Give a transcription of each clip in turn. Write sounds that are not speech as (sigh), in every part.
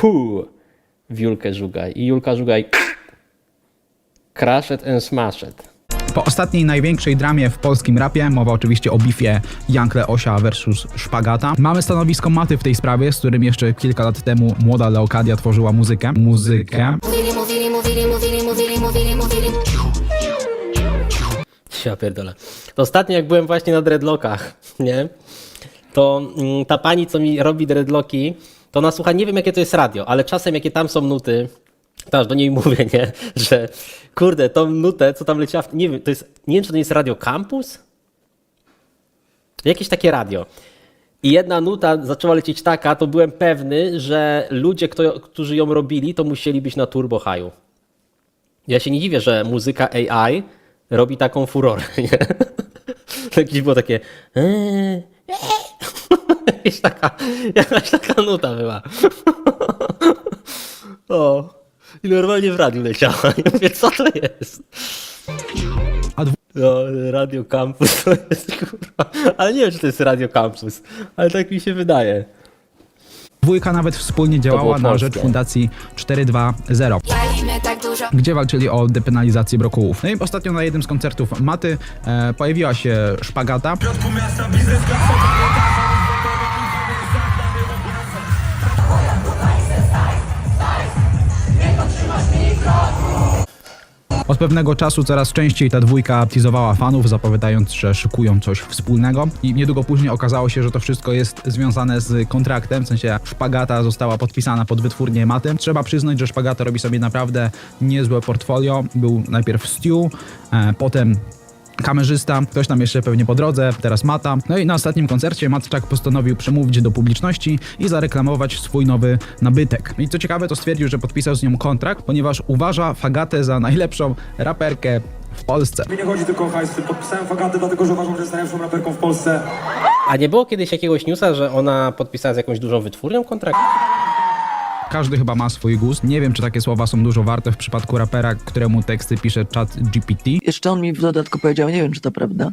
pu w Julkę Żugaj. I Julka Żugaj crash it and smash it. Po ostatniej największej dramie w polskim rapie, mowa oczywiście o bifie Young Leosia versus Szpagata, mamy stanowisko Maty w tej sprawie, z którym jeszcze kilka lat temu młoda Leokadia tworzyła muzykę. Muzykę. Mówili, mówili, mówili, mówili, mówili, mówili, mówili. Ja pierdolę. To ostatnio jak byłem właśnie na dreadlockach, nie? To mm, ta pani, co mi robi dreadlocki, to ona słucha, nie wiem jakie to jest radio, ale czasem jakie tam są nuty, to aż do niej (laughs) mówię, nie? Że kurde, tą nutę, co tam leciała, nie wiem, to jest, nie wiem czy to jest Radio Campus? Jakieś takie radio. I jedna nuta zaczęła lecieć taka, to byłem pewny, że ludzie, kto, którzy ją robili, to musieli być na turbo haju. Ja się nie dziwię, że muzyka AI robi taką furorę, (laughs) nie? Jakieś było takie... eee, Jakaś taka, jakaś taka nuta była. (laughs) O, i normalnie w radiu leciała. I mówię, co to jest? No, Radio Campus to jest kurwa. Ale nie wiem, czy to jest Radio Campus, ale tak mi się wydaje. Dwójka nawet wspólnie działała na polskie. rzecz fundacji 420. Palimy tak gdzie walczyli o depenalizację brokułów. No i ostatnio na jednym z koncertów Maty e, pojawiła się szpagata. Od pewnego czasu coraz częściej ta dwójka teasowała fanów, zapowiadając, że szykują coś wspólnego. I niedługo później okazało się, że to wszystko jest związane z kontraktem, w sensie szpagata została podpisana pod wytwórnię Maty. Trzeba przyznać, że szpagata robi sobie naprawdę niezłe portfolio. Był najpierw Stu, e, potem kamerzysta, ktoś tam jeszcze pewnie po drodze, teraz Mata. No i na ostatnim koncercie Matczak postanowił przemówić do publiczności i zareklamować swój nowy nabytek. I co ciekawe, to stwierdził, że podpisał z nią kontrakt, ponieważ uważa Fagatę za najlepszą raperkę w Polsce. Mi nie chodzi tylko o hajsy. Podpisałem Fagatę dlatego, że uważam, że jest najlepszą raperką w Polsce. A nie było kiedyś jakiegoś newsa, że ona podpisała z jakąś dużą wytwórnią kontrakt? Każdy chyba ma swój gust. Nie wiem, czy takie słowa są dużo warte w przypadku rapera, któremu teksty pisze chat GPT. Jeszcze on mi w dodatku powiedział, nie wiem czy to prawda,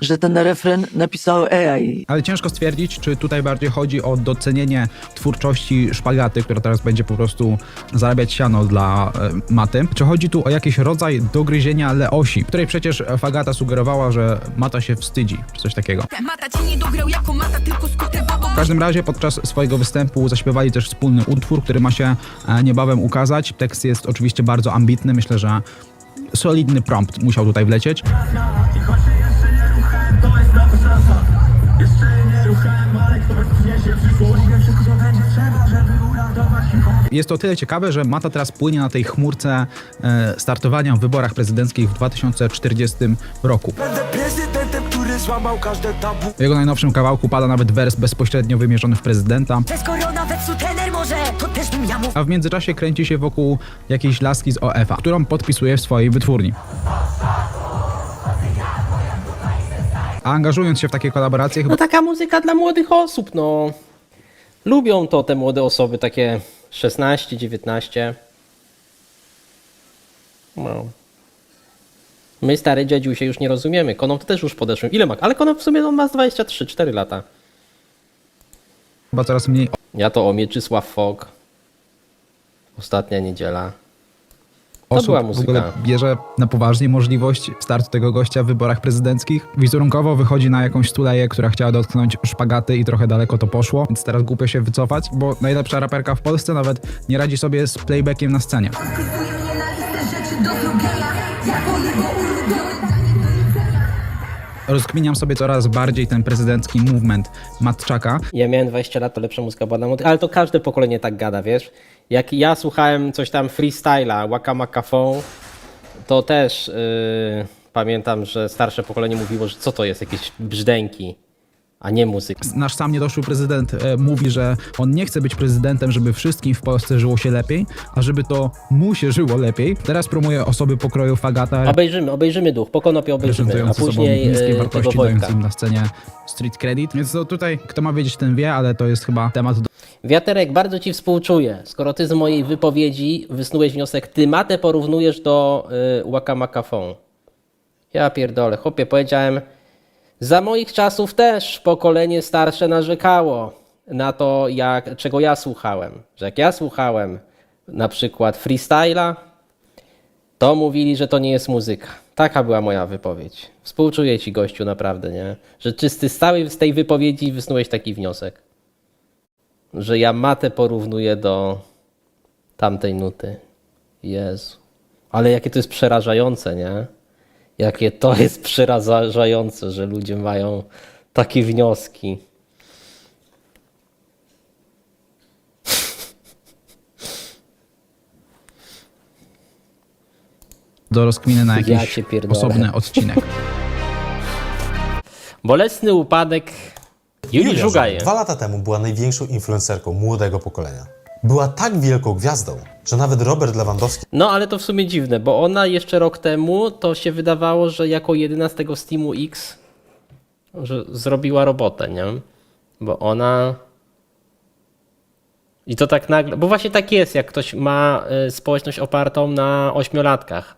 że ten refren napisał AI. Ale ciężko stwierdzić, czy tutaj bardziej chodzi o docenienie twórczości szpagaty, która teraz będzie po prostu zarabiać siano dla e, maty, czy chodzi tu o jakiś rodzaj dogryzienia Leosi, której przecież Fagata sugerowała, że mata się wstydzi, czy coś takiego. Mata ci nie dograł jako mata, tylko skutę W każdym razie podczas swojego występu zaśpiewali też wspólny utwór, który ma się e, niebawem ukazać. Tekst jest oczywiście bardzo ambitny, myślę, że solidny prompt musiał tutaj wlecieć. Jest to tyle ciekawe, że Mata teraz płynie na tej chmurce e, startowania w wyborach prezydenckich w 2040 roku. W jego najnowszym kawałku pada nawet wers bezpośrednio wymierzony w prezydenta. Korona, a w międzyczasie kręci się wokół jakiejś laski z OF-a, którą podpisuje w swojej wytwórni. A angażując się w takie kolaboracje, chyba No taka muzyka dla młodych osób, no. Lubią to te młode osoby, takie 16, 19. No. My, stary dziedziu, się już nie rozumiemy. Koną to też już podeszłem. Ile ma? Ale Koną w sumie on ma z 23, 4 lata. chyba coraz mniej Ja to o Mieczysław Fok. Ostatnia niedziela. osób była w muzyka. ogóle bierze na poważnie możliwość startu tego gościa w wyborach prezydenckich. Wizerunkowo wychodzi na jakąś stuleję, która chciała dotknąć szpagaty i trochę daleko to poszło, więc teraz głupio się wycofać, bo najlepsza raperka w Polsce nawet nie radzi sobie z playbackiem na scenie. Rozkminiam sobie coraz bardziej ten prezydencki movement Matczaka. Ja miałem 20 lat, to lepsza muzyka była na ale to każde pokolenie tak gada, wiesz? Jak ja słuchałem coś tam freestyla, Waka Maka to też yy, pamiętam, że starsze pokolenie mówiło, że co to jest, jakieś brzdęki, a nie muzyka. Nasz sam niedoszły prezydent e, mówi, że on nie chce być prezydentem, żeby wszystkim w Polsce żyło się lepiej, a żeby to mu się żyło lepiej. Teraz promuje osoby pokroju Fagata, Obejrzymy, obejrzymy duch, po konopie obejrzymy, a później niskie yy, tego wartości, dając im na scenie street credit. Więc to tutaj, kto ma wiedzieć, ten wie, ale to jest chyba temat do Wiaterek, bardzo ci współczuję. Skoro ty z mojej wypowiedzi wysnułeś wniosek, ty matę porównujesz do y, Waka Maka Phone. Ja pierdolę, chłopie, powiedziałem, za moich czasów też pokolenie starsze narzekało, na to, jak, czego ja słuchałem. Że jak ja słuchałem na przykład freestyla, to mówili, że to nie jest muzyka. Taka była moja wypowiedź. Współczuję ci, gościu, naprawdę, nie? Że czysty całej z tej wypowiedzi wysnułeś taki wniosek. Że ja matę porównuję do tamtej nuty. Jezu. Ale jakie to jest przerażające, nie? Jakie to jest przerażające, że ludzie mają takie wnioski. do rozkminy na Ja jakiś cię pierdolę. osobny odcinek. Bolesny upadek Julii Julia Żugaje. Żugaj dwa lata temu była największą influencerką młodego pokolenia. Była tak wielką gwiazdą, że nawet Robert Lewandowski No ale to w sumie dziwne, bo ona jeszcze rok temu to się wydawało, że jako jedyna z tego Steamu X że zrobiła robotę, nie? Bo ona. I to tak nagle. Bo właśnie tak jest, jak ktoś ma y, społeczność opartą na ośmiolatkach.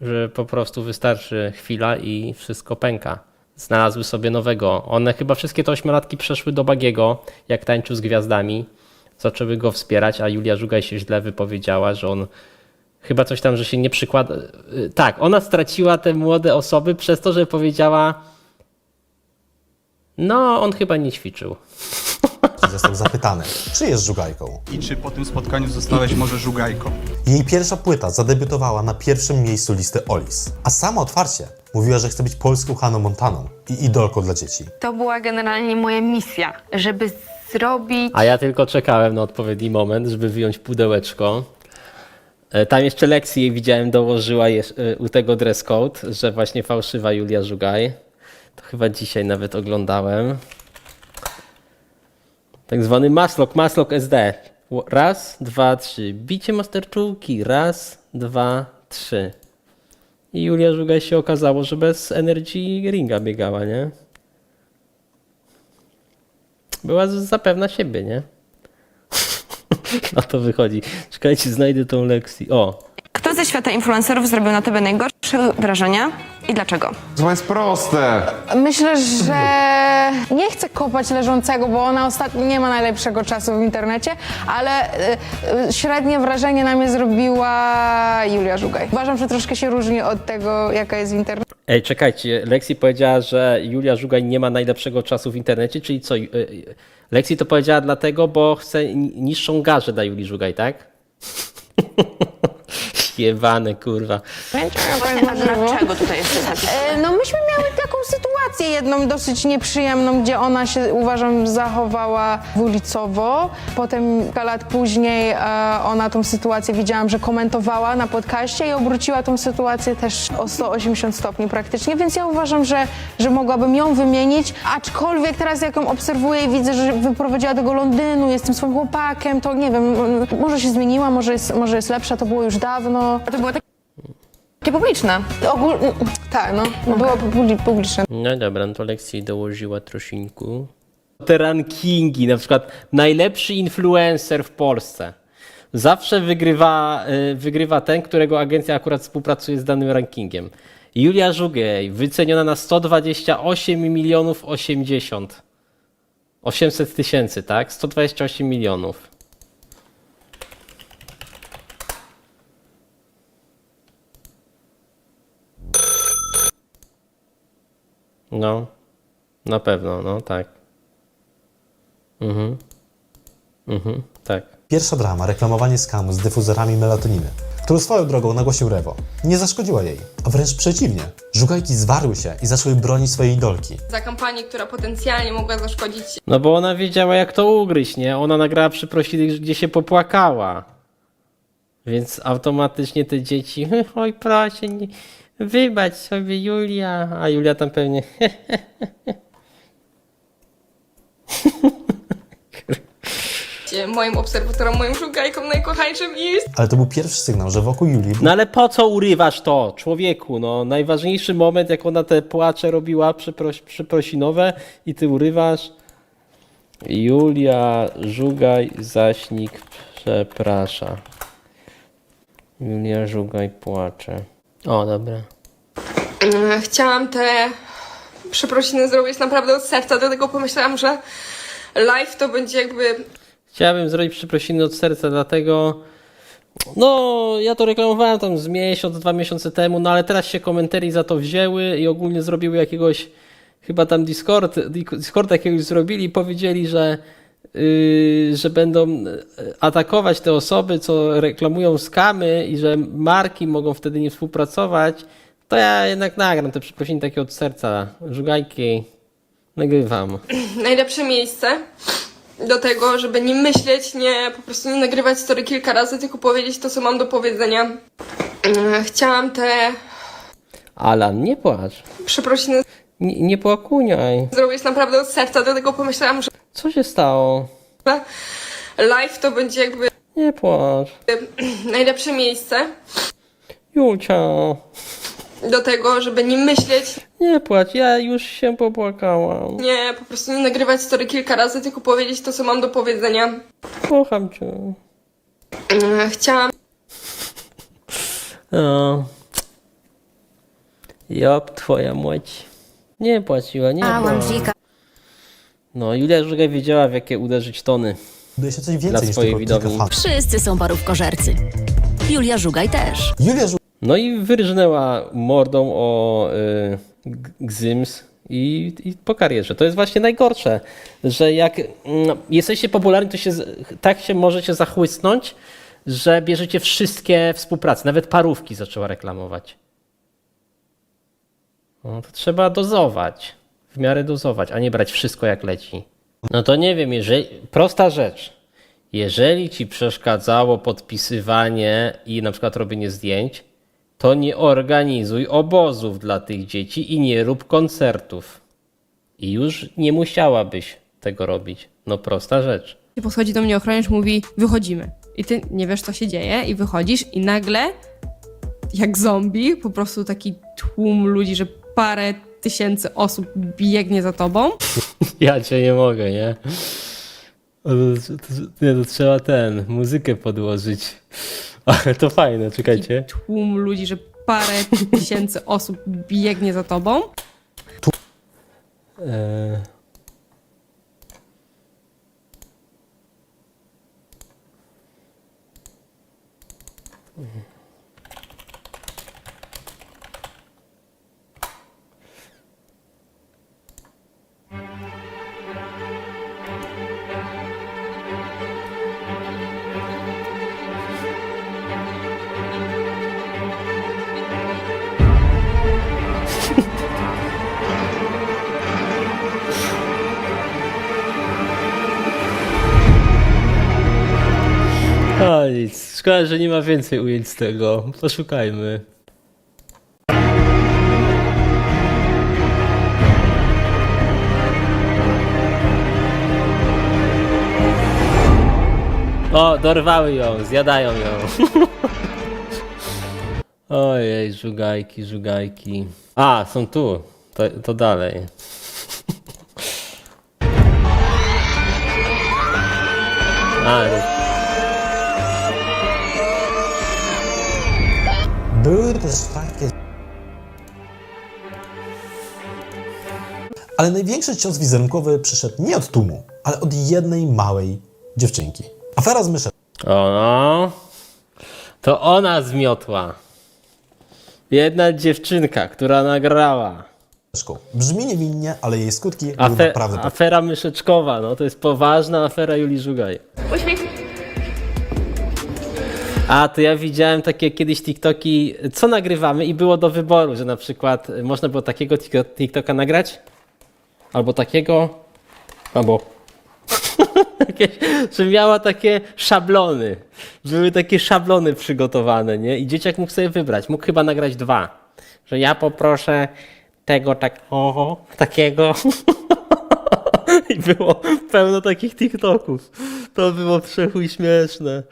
Że po prostu wystarczy chwila i wszystko pęka. Znalazły sobie nowego. One chyba wszystkie te ośmiolatki przeszły do Bagiego, jak tańczył z gwiazdami. Zaczęły go wspierać, a Julia Żugaj się źle wypowiedziała, że on chyba coś tam, że się nie przykłada. y, Tak, ona straciła te młode osoby przez to, że powiedziała. No, on chyba nie ćwiczył. Został zapytany, czy jest żugajką. I czy po tym spotkaniu zostałeś może żugajką? Jej pierwsza płyta zadebiutowała na pierwszym miejscu listy Olis, a sama otwarcie mówiła, że chce być polską Haną Montaną i idolką dla dzieci. To była generalnie moja misja, żeby zrobić A ja tylko czekałem na odpowiedni moment, żeby wyjąć pudełeczko. E, Tam jeszcze lekcję jej widziałem, dołożyła jeż- e, u tego dress code, że właśnie fałszywa Julia Żugaj. To chyba dzisiaj nawet oglądałem. Tak zwany maslock, maslock SD. Raz, dwa, trzy. Bicie masterczułki. Raz, dwa, trzy. I Julia Żugaj się okazało, że bez Energy Ringa biegała, nie? Była z- zapewna siebie, nie? (laughs) Na to wychodzi. Czekajcie, znajdę tą lekcję. O, Kto ze świata influencerów zrobił na tobie najgorsze wrażenie i dlaczego? To jest proste. Myślę, że nie chcę kopać leżącego, bo ona ostatnio nie ma najlepszego czasu w internecie, ale y, średnie wrażenie na mnie zrobiła Julia Żugaj. Uważam, że troszkę się różni od tego, jaka jest w internecie. ej, czekajcie. Lexi powiedziała, że Julia Żugaj nie ma najlepszego czasu w internecie, czyli co? y, Lexi to powiedziała dlatego, bo chce ni- niższą garzę dla Julii Żugaj, tak? (laughs) Jebane, kurwa. Dlaczego tutaj jest taki E, No myśmy miały taką sytuację jedną dosyć nieprzyjemną, gdzie ona się uważam zachowała ulicowo. Potem kilka lat później e, ona tą sytuację widziałam, że komentowała na podcaście i obróciła tą sytuację też o 180 stopni praktycznie, więc ja uważam, że, że mogłabym ją wymienić, aczkolwiek teraz jak ją obserwuję i widzę, że wyprowadziła do go Londynu, jest tym swoim chłopakiem, to nie wiem, może się zmieniła, może jest, może jest lepsza, to było już dawno. To było takie publiczne. Ogól... Tak, no, było publi- publiczne. No dobra, no to Lexi dołożyła troszinku. Te rankingi, na przykład najlepszy influencer w Polsce. Zawsze wygrywa, y, wygrywa ten, którego agencja akurat współpracuje z danym rankingiem. Julia Żugej, wyceniona na 128 milionów 80. 800 tysięcy, tak? 128 milionów. No, na pewno, no tak. Mhm. Mhm, tak. Pierwsza drama, reklamowanie skamu z dyfuzorami melatoniny, którą swoją drogą nagłosił Rewo, nie zaszkodziła jej, a wręcz przeciwnie. Żugajki zwarły się i zaczęły bronić swojej idolki. Za kampanię, która potencjalnie mogła zaszkodzić No bo ona wiedziała jak to ugryźć, nie? Ona nagrała przeprosiny, gdzie się popłakała. Więc automatycznie te dzieci, (laughs) oj proszę, nie, wybacz sobie Julia. A Julia tam pewnie, moim obserwatorom, moim szukajkom najkochańszym i Ale to był pierwszy sygnał, że wokół Julii no ale po co urywasz to, człowieku, no? Najważniejszy moment, jak ona te płacze robiła przepros przeprosinowe i ty urywasz. Julia Żugaj Zaśnik przeprasza. Julia Żugaj płacze. O, dobra. Chciałam te przeprosiny zrobić naprawdę od serca, dlatego pomyślałam, że live to będzie jakby Chciałbym zrobić przeprosiny od serca, dlatego. No, ja to reklamowałem tam z miesiąc, dwa miesiące temu, no ale teraz się komentarii za to wzięły i ogólnie zrobiły jakiegoś, chyba tam Discord, Discord jakiegoś zrobili i powiedzieli, że, że będą yy, atakować te osoby, co reklamują skamy i że marki mogą wtedy nie współpracować. To ja jednak nagram te przeprosiny takie od serca. Żugajki, nagrywam. najlepsze miejsce do tego, żeby nie myśleć, nie po prostu nie nagrywać story kilka razy, tylko powiedzieć to, co mam do powiedzenia. Mm, Chciałam te Alan, nie płacz. przeprosiny Nie, nie płakuniaj. zrobić naprawdę od serca, dlatego pomyślałam, że Co się stało? live to będzie jakby Nie płacz. najlepsze miejsce Julcia, do tego, żeby nie myśleć, nie płacz, ja już się popłakałam. nie po prostu nie nagrywać story kilka razy, tylko powiedzieć to, co mam do powiedzenia. Kocham cię. Mm, Chciałam O. Job, twoja młoć. Nie płaciła, nie płacz. No, Julia Żugaj wiedziała, w jakie uderzyć tony. Buduje się coś Dla więcej niż swojej tylko kilka widowni. Wszyscy są parówkożercy. Julia Żugaj też. Julia Żugaj No i wyrżnęła mordą o y, G- Gzyms i, i po karierze. To jest właśnie najgorsze, że jak mm, jesteście popularni, to się, z- tak się możecie zachłysnąć, że bierzecie wszystkie współprace. Nawet parówki zaczęła reklamować. No, to trzeba dozować. W miarę dozować, a nie brać wszystko jak leci. No to nie wiem, jeżeli. Prosta rzecz. Jeżeli ci przeszkadzało podpisywanie i na przykład robienie zdjęć, to nie organizuj obozów dla tych dzieci i nie rób koncertów. I już nie musiałabyś tego robić. No prosta rzecz. Podchodzi do mnie ochroniarz, mówi wychodzimy. I ty nie wiesz, co się dzieje i wychodzisz i nagle, jak zombie, po prostu taki tłum ludzi, że parę tysięcy osób biegnie za tobą. (laughs) Ja cię nie mogę, nie? O, to, to, nie, to trzeba ten, muzykę podłożyć. (laughs) Ale to fajne, czekajcie. Tłum ludzi, że parę (laughs) tysięcy osób biegnie za tobą. Eee. Szkoda, że nie ma więcej ujęć z tego. Poszukajmy. O, dorwały ją, zjadają ją. (laughs) Ojej, żugajki, żugajki. A, są tu. To, to dalej. (laughs) A, Były też takie. Ale największy cios wizerunkowy przyszedł nie od tłumu, ale od jednej małej dziewczynki. Afera z myszeczką. O no. To ona zmiotła. Jedna dziewczynka, która nagrała. Brzmi niewinnie, ale jej skutki były Afe naprawdę afera myszeczkowa, no to jest poważna afera Julii Żugaj. A, to ja widziałem takie kiedyś TikToki, co nagrywamy i było do wyboru, że na przykład można było takiego tik- TikToka nagrać, albo takiego, albo (laughs) jakieś, że miała takie szablony. Były takie szablony przygotowane, nie? I dzieciak mógł sobie wybrać. Mógł chyba nagrać dwa. Że ja poproszę tego tak, oho, takiego. (laughs) I było pełno takich TikToków. To było przechuj śmieszne.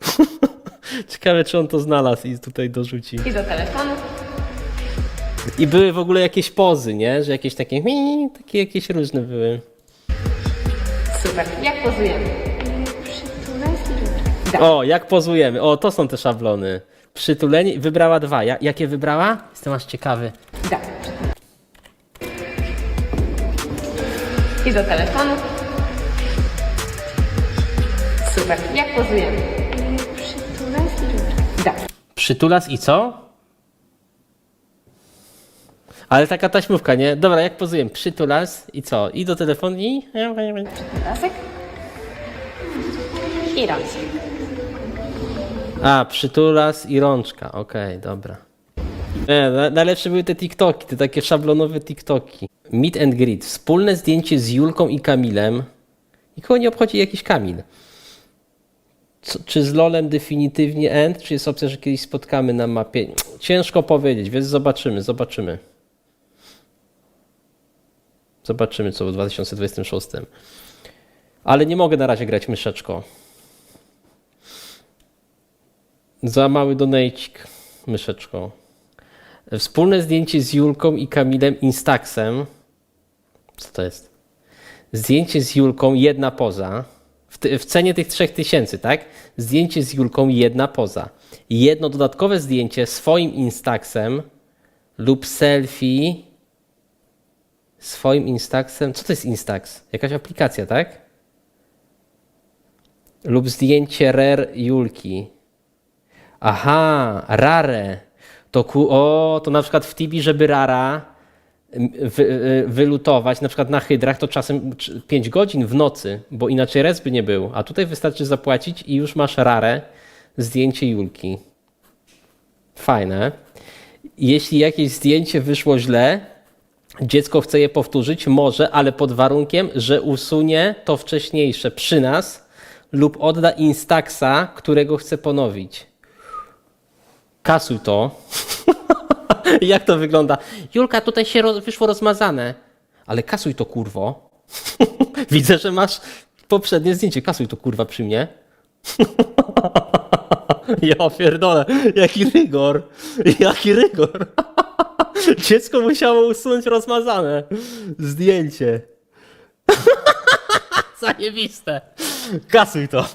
(laughs) Ciekawe, czy on to znalazł i tutaj dorzuci. I do telefonu. I były w ogóle jakieś pozy, nie? Że jakieś takie, takie jakieś różne były. Super. Jak pozujemy? O, jak pozujemy. O, to są te szablony. Przytuleni. Wybrała dwa. Ja, jakie wybrała? Jestem aż ciekawy. I do telefonu. Super. Jak pozujemy? Przytulas i co? Ale taka taśmówka, nie? Dobra, jak pozujemy? Przytulas i co? I do telefonu i... Lasek. I rączek. A, przytulas i rączka. Okej, dobra. Nie, na- najlepsze były te TikToki, te takie szablonowe TikToki. Meet and greet. Wspólne zdjęcie z Julką i Kamilem. Nikogo nie obchodzi jakiś Kamil. Co, czy z LOLem definitywnie end, czy jest opcja, że kiedyś spotkamy na mapie? Ciężko powiedzieć, więc zobaczymy, zobaczymy. Zobaczymy, co w 2026. Ale nie mogę na razie grać myszeczko. Za mały donejcik, myszeczko. Wspólne zdjęcie z Julką i Kamilem Instaxem. Co to jest? Zdjęcie z Julką, jedna poza. W, cenie tych 3000, tak? Zdjęcie z Julką, jedna poza. Jedno dodatkowe zdjęcie swoim Instaxem lub selfie swoim Instaxem. Co to jest Instax? Jakaś aplikacja, tak? Lub zdjęcie rare Julki. Aha, rare. To ku, o, to na przykład w Tibi, żeby rara wy, y, wylutować, na przykład na hydrach, to czasem 5 godzin w nocy, bo inaczej res by nie był. A tutaj wystarczy zapłacić i już masz rarę, zdjęcie Julki. Fajne. Jeśli jakieś zdjęcie wyszło źle, dziecko chce je powtórzyć, może, ale pod warunkiem, że usunie to wcześniejsze przy nas lub odda Instaxa, którego chce ponowić. Kasuj to. (laughs) (laughs) Jak to wygląda? Julka, tutaj się wyszło rozmazane. Ale kasuj to, kurwo. (laughs) Widzę, że masz poprzednie zdjęcie. Kasuj to, kurwa, przy mnie. (laughs) ja pierdolę. Jaki rygor. Jaki rygor. Dziecko musiało usunąć rozmazane zdjęcie. Zajebiste. Kasuj to.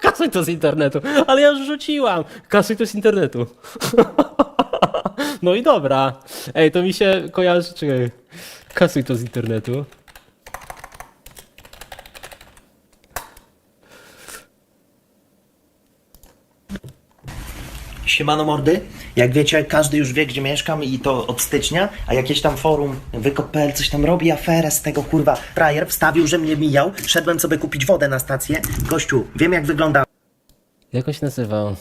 Kasuj to z internetu. Ale ja już rzuciłam. Kasuj to z internetu. No i dobra. Ej, to mi się kojarzy. Czekaj. Kasuj to z internetu. Siemano mordy. Jak wiecie, każdy już wie, gdzie mieszkam i to od stycznia, a jakieś tam forum wykop.pl coś tam robi aferę z tego kurwa. Frajer wstawił, że mnie mijał, szedłem sobie kupić wodę na stację. Gościu, wiem jak wygląda Jak on się nazywał?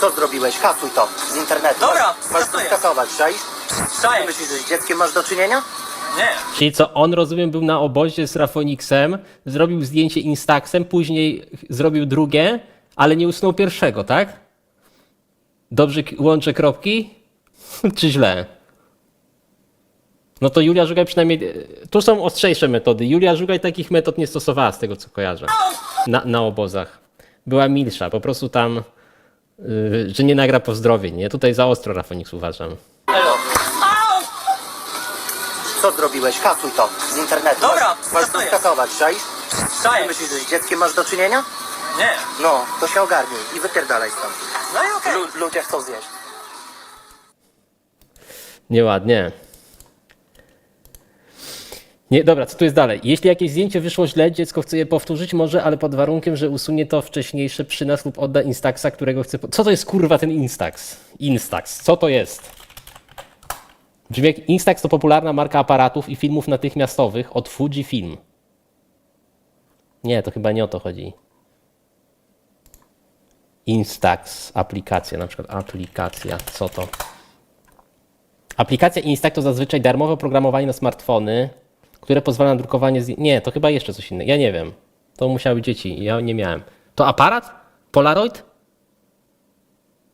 Co zrobiłeś? Kasuj to z internetu. Dobra, masz tu skasować, czaisz? Ty myślisz, że z dzieckiem masz do czynienia? Czyli co, on rozumiem był na obozie z Rafonixem, zrobił zdjęcie Instaxem, później zrobił drugie, ale nie usunął pierwszego, tak? Dobrze k- łączę kropki? (laughs) Czy źle? No to Julia Żugaj przynajmniej... e, Tu są ostrzejsze metody. Julia Żugaj takich metod nie stosowała z tego, co kojarzę. Na, na obozach. Była milsza, po prostu tam... Yy, że nie nagra pozdrowień, nie? Tutaj za ostro Rafonix uważam. Co zrobiłeś? Kasuj to z internetu. Dobra, masz tu skasować, czaisz? Ty myślisz, że z dzieckiem masz do czynienia? Nie. No, to się ogarnij i wypierdalaj stąd. No i okej. ludzie chcą zjeść. Nieładnie. Nie, dobra, co tu jest dalej? Jeśli jakieś zdjęcie wyszło źle, dziecko chce je powtórzyć, może, ale pod warunkiem, że usunie to wcześniejsze przy nas lub odda Instaxa, którego chce. Po... Co to jest kurwa ten Instax? Instax, co to jest? Brzmi jak Instax to popularna marka aparatów i filmów natychmiastowych od Fujifilm. Nie, to chyba nie o to chodzi. Instax, aplikacja, na przykład aplikacja, co to? Aplikacja Instax to zazwyczaj darmowe oprogramowanie na smartfony, które pozwala na drukowanie zdjęć. Nie, to chyba jeszcze coś innego. Ja nie wiem. To musiały dzieci. Ja nie miałem. To aparat? Polaroid?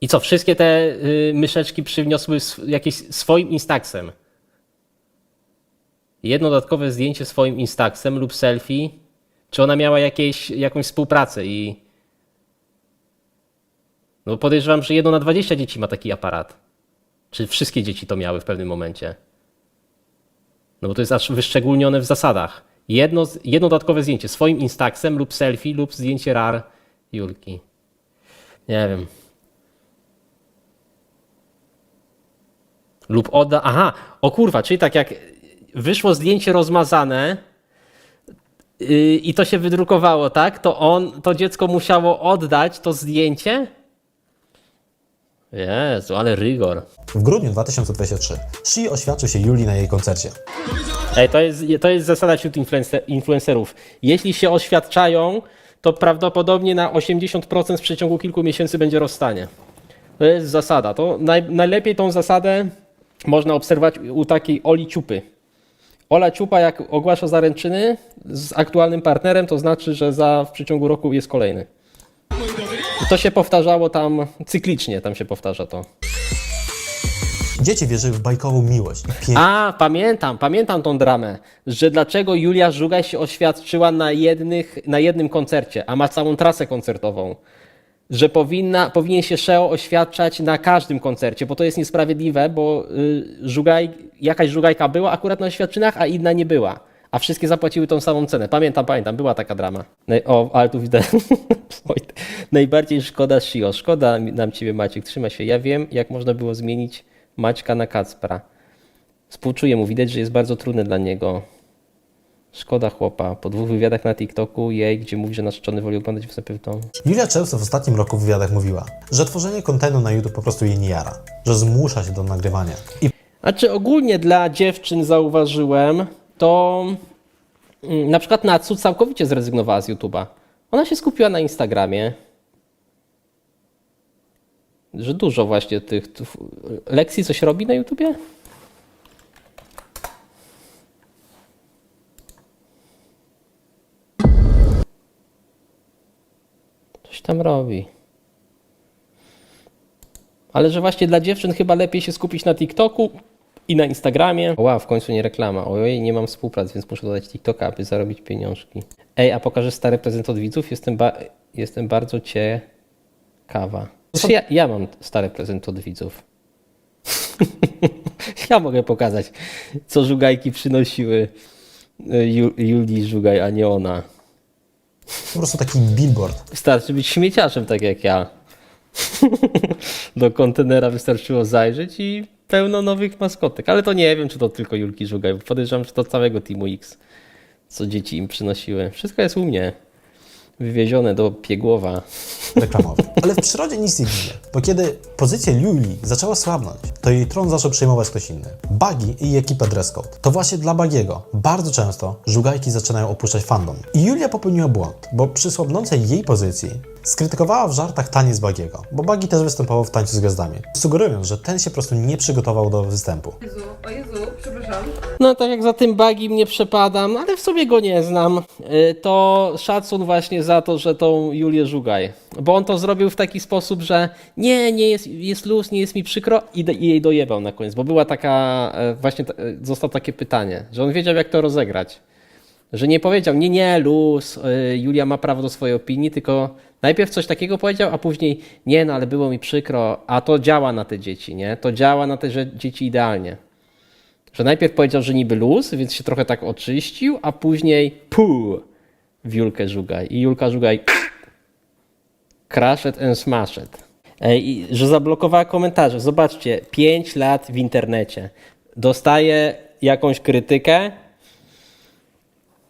I co, wszystkie te y, myszeczki przyniosły sw- jakieś swoim Instaxem? Jedno dodatkowe zdjęcie swoim Instaxem lub selfie? Czy ona miała jakieś, jakąś współpracę i... No podejrzewam, że jedno na 20 dzieci ma taki aparat. Czy wszystkie dzieci to miały w pewnym momencie? No bo to jest aż wyszczególnione w zasadach. Jedno, jedno dodatkowe zdjęcie swoim Instaxem lub selfie lub zdjęcie rar Julki. Nie wiem. Lub odda. Aha, o kurwa, czyli tak jak wyszło zdjęcie rozmazane yy, i to się wydrukowało, tak? To on, to dziecko musiało oddać to zdjęcie? Jezu, ale rygor. W grudniu 2023 Shi oświadczył się Julii na jej koncercie. Ej, to jest, to jest zasada wśród influencer, influencerów. Jeśli się oświadczają, to prawdopodobnie na 80% w przeciągu kilku miesięcy będzie rozstanie. To jest zasada. To naj, najlepiej tą zasadę można obserwować u takiej Oli Ciupy. Ola Ciupa, jak ogłasza zaręczyny z aktualnym partnerem, to znaczy, że za w przeciągu roku jest kolejny. To się powtarzało tam cyklicznie, tam się powtarza to. Dzieci wierzyły w bajkową miłość i pięknie. A, pamiętam, pamiętam tą dramę, że dlaczego Julia Żugaj się oświadczyła na, jednych, na jednym koncercie, a ma całą trasę koncertową. Że powinna, powinien się Szeo oświadczać na każdym koncercie, bo to jest niesprawiedliwe, bo y, Żugaj, jakaś Żugajka była akurat na oświadczynach, a inna nie była. A wszystkie zapłaciły tą samą cenę. Pamiętam, pamiętam, była taka drama. O, ale tu widzę. (laughs) Najbardziej szkoda Shio. Szkoda nam ciebie, Maciek. Trzyma się. Ja wiem, jak można było zmienić Maćka na Kacpra. Współczuję mu, widać, że jest bardzo trudne dla niego. Szkoda chłopa. Po dwóch wywiadach na TikToku, jej, gdzie mówi, że narzeczony woli oglądać występy w domu. Julia często w ostatnim roku w wywiadach mówiła, że tworzenie kontentu na YouTube po prostu jej nie jara, że zmusza się do nagrywania. I Znaczy ogólnie dla dziewczyn zauważyłem, to mm, na przykład Natsu całkowicie zrezygnowała z YouTube'a. Ona się skupiła na Instagramie. Że dużo właśnie tych... Lexi coś robi na YouTubie? Coś tam robi. Ale że właśnie dla dziewczyn chyba lepiej się skupić na TikToku i na Instagramie. Wow, w końcu nie reklama. Ojej, nie mam współpracy, więc muszę dodać TikToka, aby zarobić pieniążki. Ej, a pokażesz stary prezent od widzów? Jestem, ba jestem bardzo ciekawa. Znaczy ja, ja mam stary prezent od widzów. (laughs) ja mogę pokazać, co żugajki przynosiły y, Ju Julii Żugaj, a nie ona. po prostu taki billboard. Wystarczy być śmieciarzem, tak jak ja. (laughs) Do kontenera wystarczyło zajrzeć i pełno nowych maskotek. Ale to nie wiem, czy to tylko Julki Żugaj, bo podejrzewam, że to całego Teamu X, co dzieci im przynosiły. Wszystko jest u mnie. Wywiezione do Piegłowa. (laughs) reklamowy. Ale w przyrodzie nic nie ginie, bo kiedy pozycja Julii zaczęła słabnąć, to jej tron zaczął przejmować ktoś inny. Buggy i jej ekipa Dresscode. To właśnie dla Bagiego bardzo często żugajki zaczynają opuszczać fandom. I Julia popełniła błąd, bo przy słabnącej jej pozycji skrytykowała w żartach taniec Bagiego, bo Buggy też występował w tańcu z gwiazdami, sugerując, że ten się po prostu nie przygotował do występu. No tak jak za tym bagim nie przepadam, ale w sobie go nie znam, y, to szacun właśnie za to, że tą Julię Żugaj. Bo on to zrobił w taki sposób, że nie, nie jest, jest luz, nie jest mi przykro i, de- i jej dojebał na koniec, bo była taka, e, właśnie e, zostało takie pytanie, że on wiedział jak to rozegrać. Że nie powiedział, nie, nie, luz, y, Julia ma prawo do swojej opinii, tylko najpierw coś takiego powiedział, a później, nie, no ale było mi przykro, a to działa na te dzieci, nie? To działa na te dzieci idealnie. Że najpierw powiedział, że niby luz, więc się trochę tak oczyścił, a później pu w Julkę Żugaj. I Julka Żugaj crash it and smash it. Ej, i że zablokowała komentarze. Zobaczcie, 5 lat w internecie. Dostaje jakąś krytykę,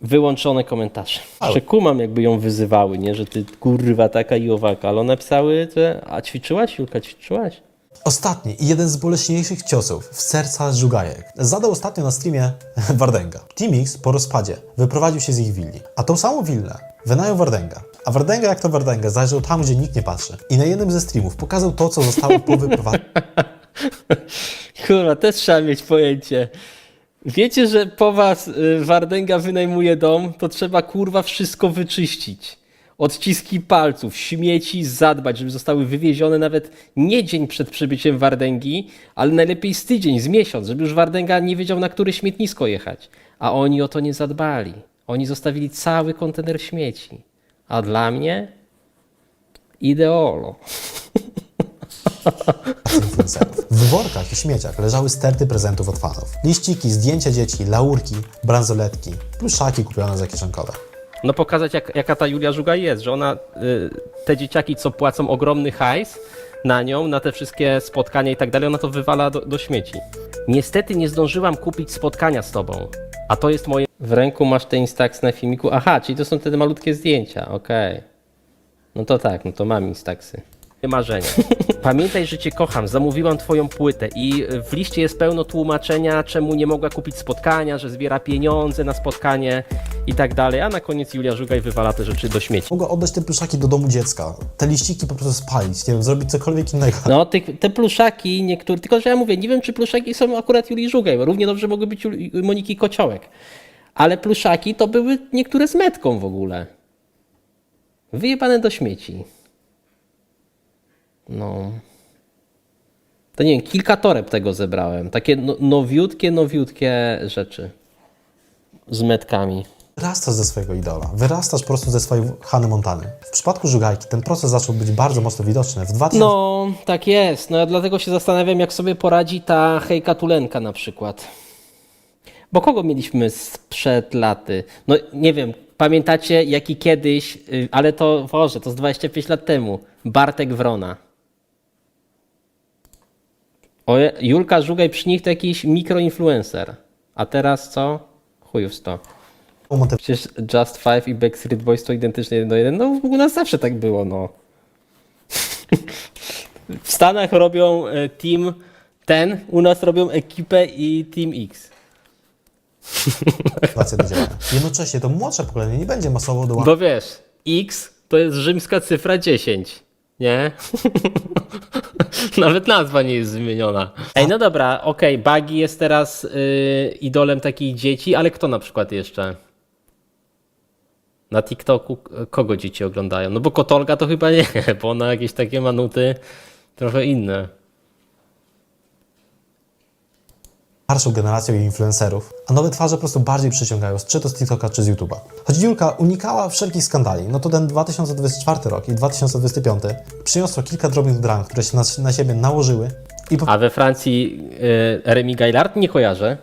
wyłączone komentarze. Przekumam, jakby ją wyzywały, nie? Że ty kurwa taka i owaka, ale one pisały, że a ćwiczyłaś, Julka, ćwiczyłaś? Ostatni i jeden z boleśniejszych ciosów w serca żugajek zadał ostatnio na streamie (laughs) Wardenga. Team X po rozpadzie wyprowadził się z ich willi, a tą samą willę wynajął Wardenga. A Wardenga jak to Wardenga zajrzał tam, gdzie nikt nie patrzy i na jednym ze streamów pokazał to, co zostało po wyprowadzeniu (laughs) Kurwa, też trzeba mieć pojęcie. Wiecie, że po was y, Wardęga wynajmuje dom, to trzeba kurwa wszystko wyczyścić. Odciski palców, śmieci zadbać, żeby zostały wywiezione nawet nie dzień przed przybyciem Wardęgi, ale najlepiej z tydzień, z miesiąc, żeby już Wardęga nie wiedział, na które śmietnisko jechać. A oni o to nie zadbali. Oni zostawili cały kontener śmieci. A dla mnie ideolo. (laughs) W workach i śmieciach leżały sterty prezentów od fanów. Liściki, zdjęcia dzieci, laurki, bransoletki, pluszaki kupione za kieszonkowe. No pokazać jak, jaka ta Julia Żuga jest, że ona, y, te dzieciaki co płacą ogromny hajs na nią, na te wszystkie spotkania i tak dalej, ona to wywala do, do śmieci. Niestety nie zdążyłam kupić spotkania z tobą, a to jest moje... W ręku masz te Instax na filmiku, aha, czyli to są te malutkie zdjęcia, okej. No to tak, no to mam Instaxy. Marzenia. (laughs) Pamiętaj, że cię kocham, zamówiłam twoją płytę i w liście jest pełno tłumaczenia, czemu nie mogła kupić spotkania, że zbiera pieniądze na spotkanie i tak dalej, a na koniec Julia Żugaj wywala te rzeczy do śmieci. Mogła oddać te pluszaki do domu dziecka, te liściki po prostu spalić, nie wiem, zrobić cokolwiek innego. No, tych, te pluszaki niektóre, tylko że ja mówię, nie wiem czy pluszaki są akurat Julii Żugaj, bo równie dobrze mogły być Moniki Kociołek. Ale pluszaki to były niektóre z metką w ogóle. Wyjebane do śmieci. No. To nie wiem, kilka toreb tego zebrałem. Takie no, nowiutkie, nowiutkie rzeczy. Z metkami. Wyrastasz ze swojego idola, wyrastasz po prostu ze swojej Hany Montany. W przypadku Żugajki ten proces zaczął być bardzo mocno widoczny. W 2000 No, tak jest. No ja dlatego się zastanawiam, jak sobie poradzi ta hejka Tulenka na przykład. Bo kogo mieliśmy sprzed laty? No nie wiem, pamiętacie jaki kiedyś, y, ale to, Boże, to z 25 lat temu, Bartek Wrona. Oje, Julka Żugaj przy nich to jakiś mikroinfluencer. A teraz co? Chujów to. Przecież Just Five i Backstreet Boys to identycznie jeden do jeden. No u nas zawsze tak było, no. (laughs) W Stanach robią e, team ten, u nas robią ekipę i team X. (laughs) sytuacja do działania. Jednocześnie to młodsze pokolenie nie będzie masowo dołączać Bo wiesz, X to jest rzymska cyfra 10, nie? (laughs) Nawet nazwa nie jest zmieniona. Ej, no dobra, okej, Buggy jest teraz y, idolem takich dzieci, ale kto na przykład jeszcze? Na TikToku kogo dzieci oglądają? No bo Kotolga to chyba nie, (laughs) bo ona jakieś takie ma nuty trochę inne. Starszą generacją influencerów, a nowe twarze po prostu bardziej przyciągają, czy to z TikToka, czy z YouTube'a. Choć Julka unikała wszelkich skandali, no to ten 2024 rok i 2025 przyniosło kilka drobnych dram, które się na, na siebie nałożyły i po A we Francji y, Remy Gaillard nie kojarzę.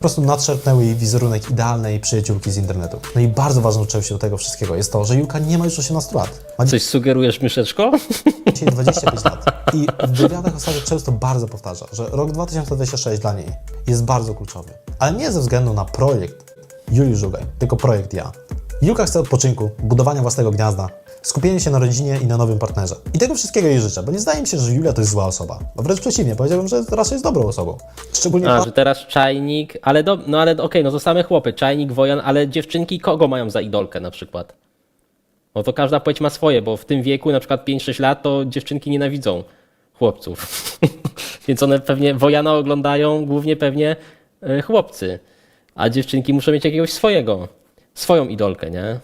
Prostu nadszarpnęły jej wizerunek idealnej przyjaciółki z internetu. No i bardzo ważną częścią tego wszystkiego jest to, że Julka nie ma już 18 lat. Ma Coś sugerujesz, myszeczko? (laughs) dzisiaj 25 lat. I w wywiadach ostatnio często bardzo powtarza, że rok 2026 dla niej jest bardzo kluczowy. Ale nie ze względu na projekt Julii Żugaj, tylko projekt ja. Julka chce odpoczynku, budowania własnego gniazda, skupienia się na rodzinie i na nowym partnerze. I tego wszystkiego jej życzę, bo nie zdaje mi się, że Julia to jest zła osoba. A wręcz przeciwnie, powiedziałbym, że raczej jest dobrą osobą. Szczególnie A, że teraz czajnik, ale do, no ale okej, no to same chłopy, czajnik, wojan, ale dziewczynki kogo mają za idolkę na przykład? No to każda płeć ma swoje, bo w tym wieku, na przykład 5-6 lat, to dziewczynki nienawidzą chłopców. (laughs) Więc one pewnie wojana oglądają głównie pewnie e, chłopcy. A dziewczynki muszą mieć jakiegoś swojego, swoją idolkę, nie?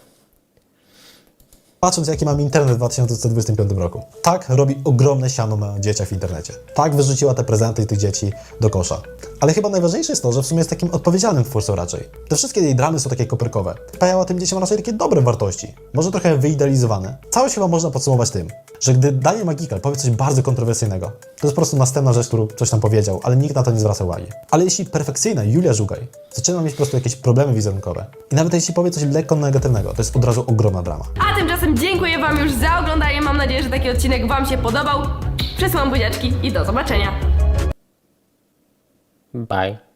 Patrząc, jaki mam internet w 2025 roku. Tak robi ogromne siano na dzieciach w internecie. Tak wyrzuciła te prezenty tych dzieci do kosza. Ale chyba najważniejsze jest to, że w sumie jest takim odpowiedzialnym twórcą raczej. Te wszystkie jej dramy są takie koperkowe. Pajała tym dzieciom raczej takie dobre wartości. Może trochę wyidealizowane. Całość chyba można podsumować tym, że gdy Daniel Magikal powie coś bardzo kontrowersyjnego, to jest po prostu następna rzecz, którą coś tam powiedział, ale nikt na to nie zwraca uwagi. Ale jeśli perfekcyjna Julia Żugaj zaczyna mieć po prostu jakieś problemy wizerunkowe i nawet jeśli powie coś lekko negatywnego, to jest od razu ogromna drama. A tymczasem dziękuję Wam już za oglądanie. Mam nadzieję, że taki odcinek Wam się podobał. Przesyłam buziaczki i do zobaczenia. Bye.